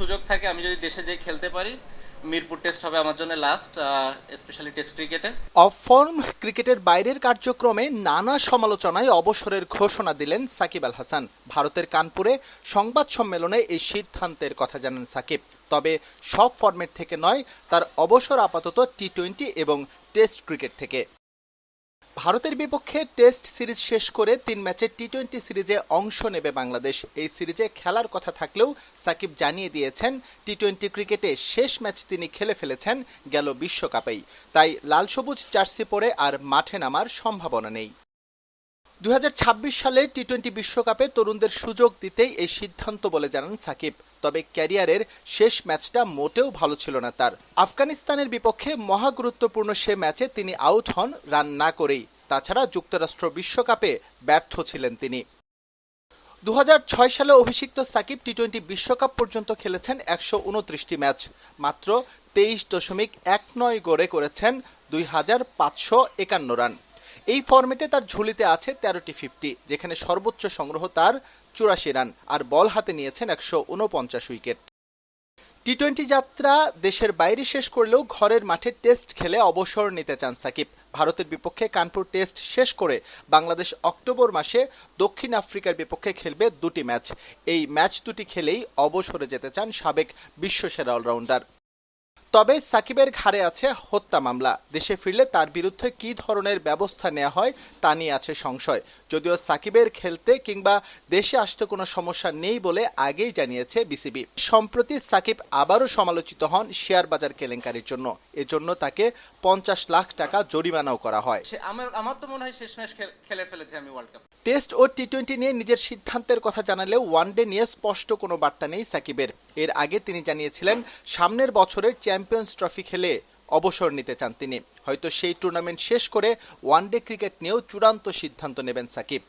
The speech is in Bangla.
সুযোগ থাকে, আমি যদি দেশে যেয়ে খেলতে পারি, মিরপুর টেস্ট হবে আমার জন্য লাস্ট স্পেশালি টেস্ট ক্রিকেটে অফ ফর্ম ক্রিকেটের বাইরের কার্যক্রমে নানা সমালোচনায় অবসরের ঘোষণা দিলেন সাকিব আল হাসান। ভারতের কানপুরে সংবাদ সম্মেলনে এই সিদ্ধান্তের কথা জানান সাকিব। তবে সব ফরম্যাট থেকে নয়, তার অবসর আপাতত টি টোয়েন্টি এবং টেস্ট ক্রিকেট থেকে। ভারতের বিপক্ষে টেস্ট সিরিজ শেষ করে তিন ম্যাচের টি টোয়েন্টি সিরিজে অংশ নেবে বাংলাদেশ। এই সিরিজে খেলার কথা থাকলেও সাকিব জানিয়ে দিয়েছেন টি টোয়েন্টি ক্রিকেটে শেষ ম্যাচ তিনি খেলে ফেলেছেন, গেল বিশ্বকাপেই। তাই লাল সবুজ জার্সি পরে আর মাঠে নামার সম্ভাবনা নেই। দু হাজার ছাব্বিশ সালে টি টোয়েন্টি বিশ্বকাপে তরুণদের সুযোগ দিতেই এই সিদ্ধান্ত বলে জানান সাকিব। তবে ক্যারিয়ারের শেষ ম্যাচটা মোটেও ভালো ছিল না তার। আফগানিস্তানের বিপক্ষে মহা গুরুত্বপূর্ণ সে ম্যাচে তিনি আউট হন রান না করেই। তাছাড়া যুক্তরাষ্ট্র বিশ্বকাপে ব্যর্থ ছিলেন তিনি। দু হাজার ছয় সালে অভিষিক্ত সাকিব টি টোয়েন্টি বিশ্বকাপ পর্যন্ত খেলেছেন একশো উনত্রিশটি ম্যাচ। মাত্র তেইশ দশমিক এক নয় গড়ে করেছেন দুই হাজার পাঁচশো একান্ন রান। এই ফরম্যাটে তার ঝুলিতে আছে তেরোটি ফিফটি, যেখানে সর্বোচ্চ সংগ্রহ তার চুরাশি রান আর বল হাতে নিয়েছেন একশো উনপঞ্চাশ উইকেট। টি টোয়েন্টি যাত্রা দেশের বাইরে শেষ করলেও ঘরের মাঠে টেস্ট খেলে অবসর নিতে চান সাকিব। ভারতের বিপক্ষে কানপুর টেস্ট শেষ করে বাংলাদেশ অক্টোবর মাসে দক্ষিণ আফ্রিকার বিপক্ষে খেলবে দুটি ম্যাচ। এই ম্যাচ দুটি খেলেই অবসরে যেতে চান সাবেক বিশ্বসেরা অলরাউন্ডার। তবে সাকিবের ঘাড়ে আছে হত্যা মামলা। দেশে ফিরলে তার বিরুদ্ধে কি ধরনের ব্যবস্থা নেওয়া হয় তা নিয়ে আছে সংশয়। যদিও সাকিবের খেলতে কিংবা দেশে আসতে কোনো সমস্যা নেই বলে আগেই জানিয়েছে বিসিবি। সম্প্রতি সাকিব আবারও সমালোচিত হন শেয়ার বাজার কেলেঙ্কারির জন্য। এজন্য তাকে পঞ্চাশ লাখ টাকা জরিমানাও করা হয়। আমার তো মনে হয় শেষ ম্যাচ খেলে ফেলেছি আমি ওয়ার্ল্ড কাপ টেস্ট ও টি টোয়েন্টি নিয়ে নিজের সিদ্ধান্তের কথা জানালেও ওয়ানডে নিয়ে স্পষ্ট কোনো বার্তা নেই সাকিবের। এর আগে তিনি জানিয়েছিলেন সামনের বছরের চ্যাম্পিয়ন্স ট্রফি খেলে অবসর নিতে চান তিনি। হয়তো সেই টুর্নামেন্ট শেষ করে ওয়ানডে ক্রিকেট নিয়েও চূড়ান্ত সিদ্ধান্ত নেবেন সাকিব।